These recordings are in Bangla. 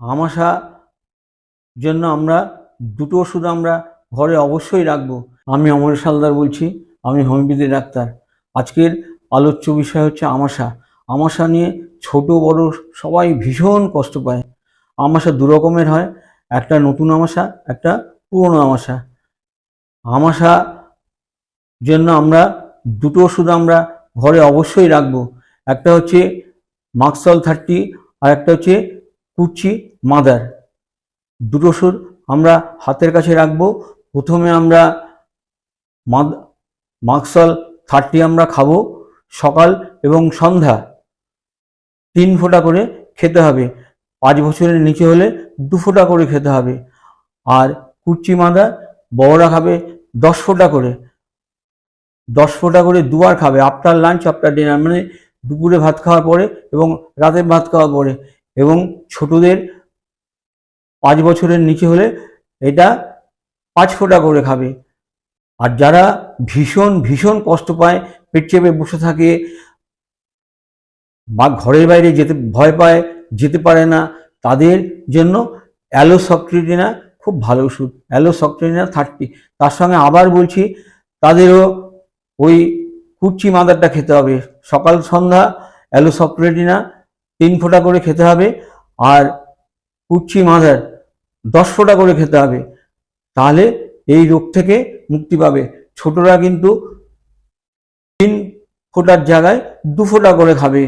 আমাশা জন্য আমরা দুটো ওষুধ আমরা ঘরে অবশ্যই রাখব। আমি অমর সালদার বলছি, আমি হোমিওপ্যাথি ডাক্তার। আজকের আলোচ্য বিষয় হচ্ছে আমাশা। আমাশা নিয়ে ছোট, বড় সবাই ভীষণ কষ্ট পায়। আমাশা দু রকমের হয়, একটা নতুন আমাশা, একটা পুরনো আমাশা। আমাশা জন্য আমরা দুটো ওষুধ আমরা ঘরে অবশ্যই রাখব। একটা হচ্ছে মাক্সল থার্টি আর একটা হচ্ছে কুচি মাদার দুটো সুর আমরা হাতের কাছে রাখব। প্রথমে আমরা মাদ মাক্সল থার্টি আমরা খাব সকাল এবং সন্ধ্যা। তিন ফোঁটা করে খেতে হবে। পাঁচ বছরের নিচে হলে দু ফোঁটা করে খেতে হবে। আর কুচি মাদা বড়রা খাবে দশ ফোঁটা করে। দশ ফোঁটা করে দুবার খাবে। আফটার লাঞ্চ আফটার ডিনার মানে দুপুরে ভাত খাওয়ার পরে এবং রাতের ভাত খাওয়ার পরে। এবং ছোটদের পাঁচ বছরের নিচে হলে এটা পাঁচ ফোঁটা করে খাবে। আর যারা ভীষণ ভীষণ কষ্ট পায়, পেট চেপে বসে থাকে, বা ঘরের বাইরে যেতে, ভয় পায়, যেতে পারে না, তাদের জন্য অ্যালোসক্রিটিনা খুব ভালো ওষুধ। অ্যালোসক্রিটিনা থার্টি। তার সঙ্গে আবার বলছি, তাদেরও ওই কুচি মাদারটা খেতে হবে। সকাল সন্ধ্যা অ্যালোসক্রিটিনা তিন ফোঁটা করে খেতে হবে আর কুচি মাদার দশ ফোঁটা করে খেতে হবে, তাহলে এই রোগ থেকে মুক্তি পাবে। ছোটরা কিন্তু তিন ফোঁটার জায়গায় দু ফোঁটা করে খাবে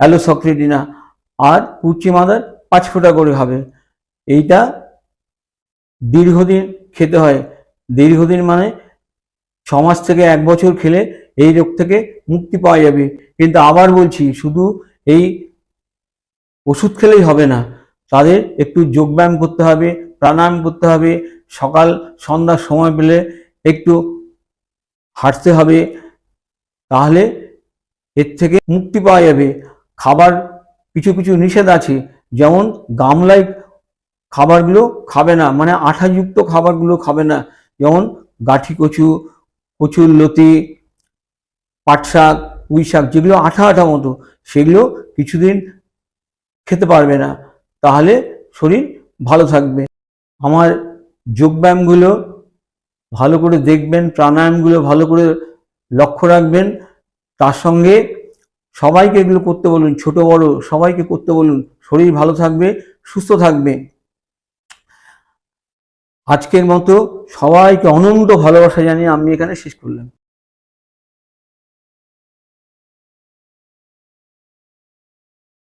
অ্যালোসক্রিটিনা আর কুচি মাদার পাঁচ ফোঁটা করে খাবে। এইটা দীর্ঘদিন খেতে হয়। দীর্ঘদিন মানে ছ মাস থেকে এক বছর খেলে এই রোগ থেকে মুক্তি পাওয়া যাবে। কিন্তু আবার বলছি, শুধু এই ওষুধ খেলেই হবে না। তাদের একটু যোগব্যায়াম করতে হবে, প্রাণায়াম করতে হবে, সকাল সন্ধ্যার সময় পেলে একটু হাঁটতে হবে, তাহলে এর থেকে মুক্তি পাওয়া যাবে। খাবার কিছু কিছু নিষেধ আছে, যেমন গামলায় খাবারগুলো খাবে না মানে আঠাযুক্ত খাবারগুলো খাবে না, যেমন গাঠি কচু, কচুর লতি পাট শাক পুঁই শাক যেগুলো আঠা আঠা মতো, সেগুলো কিছুদিন পারবে না, তাহলে শরীর ভালো থাকবে। আমার যোগব্যায়ামগুলো ভালো করে দেখবেন, প্রাণায়ামগুলো ভালো করে লক্ষ্য রাখবেন। তার সঙ্গে সবাইকে এগুলো করতে বলুন, ছোট, বড়, সবাইকে করতে বলুন, শরীর ভালো থাকবে, সুস্থ থাকবে। আজকের মতো সবাইকে অনন্ত ভালোবাসা জানিয়ে আমি এখানে শেষ করলাম।